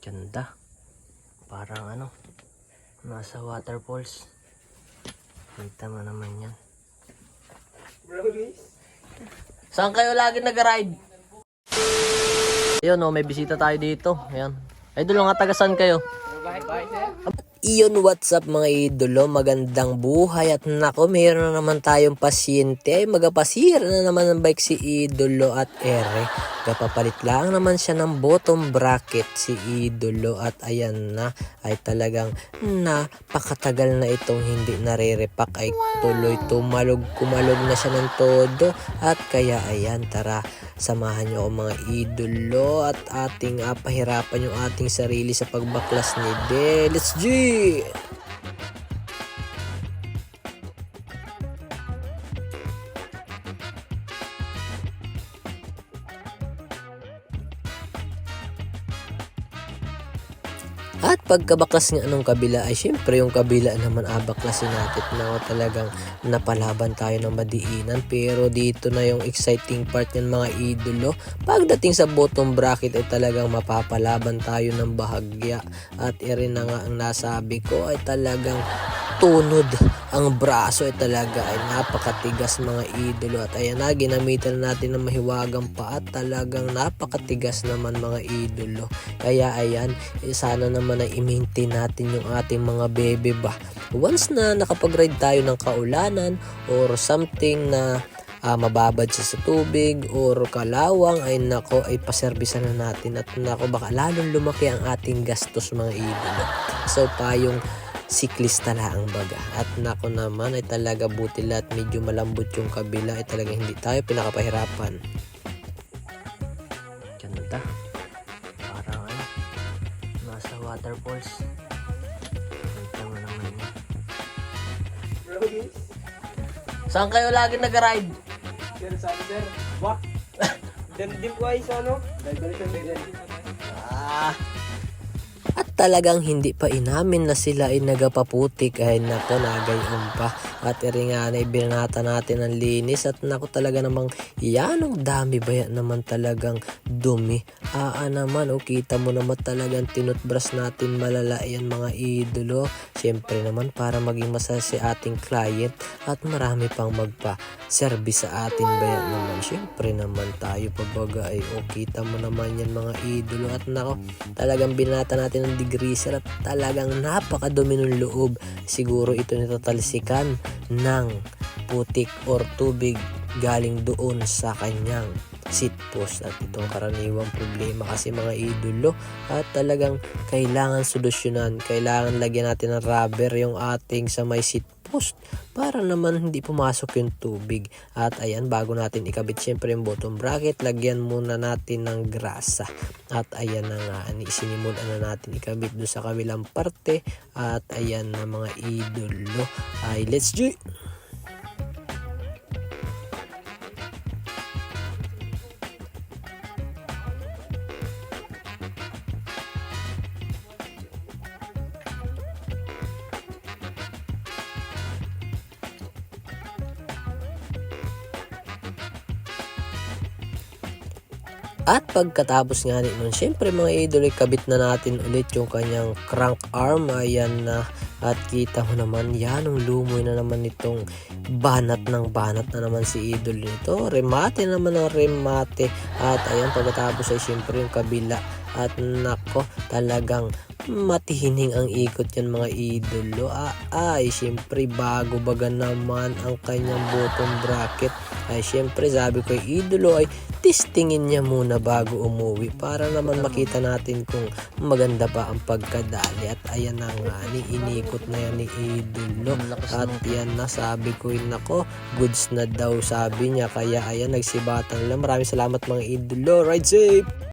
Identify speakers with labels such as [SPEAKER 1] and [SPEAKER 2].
[SPEAKER 1] Ganda. Parang ano, nasa waterfalls. Kita mo naman yan. Saan kayo lagi nag-ride? Ayun oh, may bisita tayo dito. Ayan. Idol nga taga saan kayo? Iyon, what's up mga idolo? Magandang buhay at nako, mayroon na naman tayong pasyente ay magapasira na naman ng bike si idolo at ere. Kapapalit lang naman siya ng bottom bracket si idolo at ayan na ay talagang napakatagal na itong hindi nare-repack ay tuloy tumalog kumalog na siya ng todo at kaya ayan tara samahan niyo ako mga idolo at ating ah, pahirapan yung ating sarili sa pagbaklas ni De. Let's G! At pagkabaklas nga nung kabila ay syempre yung kabila naman abaklasin natin. Na talagang napalaban tayo ng madiinan. Pero dito na yung exciting part yan mga idolo. Pagdating sa bottom bracket ay talagang mapapalaban tayo ng bahagya. At irin na nga ang nasabi ko ay talagang tunod ang braso ay talaga ay napakatigas mga idolo. At ayan na ginamitan natin ng mahiwagang pa at talagang napakatigas naman mga idolo. Kaya ayan eh, sana naman ay i-maintain natin yung ating mga bebe ba. Once na nakapag-ride tayo ng kaulanan or something na ah, mababad siya sa tubig or kalawang ay nako ay paservisan na natin. At nako baka lalong lumaki ang ating gastos mga idolo. So pa yung siklista lang ang baga. At nako naman ay talaga buti lahat medyo malambot yung kabila ay talaga hindi tayo pinakapahirapan. Ganda. Parang ano, nasa waterfalls. Kita mo naman yan. Saan kayo lagi nag-ride?
[SPEAKER 2] Sir, sabi sir. Wah! Dan din po ay sa ano? Diversion.
[SPEAKER 1] Ah. Talagang hindi pa inamin na sila ay nagapaputik ay nako nagayon pa. At iri nga na ibinata natin ang linis at nako talaga namang yanong dami ba yan naman talagang dumi. Aa naman o kita mo naman talagang tinutbrush natin malala yan mga idolo. Syempre naman para maging masaya si ating client at marami pang magpa service sa atin ba yan naman. Syempre naman tayo pabaga ay o kita mo naman yan mga idolo. At nako talagang binata natin ng degreaser at talagang napakadumi ng loob. Siguro ito nitatalsikan ng putik or tubig galing doon sa kanyang seat post. At itong karaniwang problema kasi mga idolo at talagang kailangan solusyonan kailangan lagyan natin ng rubber yung ating sa may seat post para naman hindi pumasok yung tubig. At ayan bago natin ikabit syempre yung bottom bracket lagyan muna natin ng grasa. At ayan na nga ani- sinimulan na natin ikabit doon sa kabilang parte. At ayan na mga idolo. Ay let's do it! At pagkatapos nga nun, syempre mga idol, ay kabit na natin ulit yung kanyang crank arm. Ayan na. At kita mo naman, yan ang lumoy na naman itong banat ng banat na naman si idol nito. Remate naman ang remate. At ayan, pagkatapos ay syempre yung kabila. At nako, talagang matihining ang ikot yan mga idolo. Ah, ay, syempre bago baga naman ang kanyang bottom bracket. Ay, syempre sabi ko idolo ay testingin niya muna bago umuwi para naman makita natin kung maganda ba ang pagkadali. At ayan na nga ni inikot na yan ni idolo. At yan na sabi ko yun ako goods na daw sabi niya. Kaya ayan nagsibatan lang. Maraming salamat mga idolo. Ride safe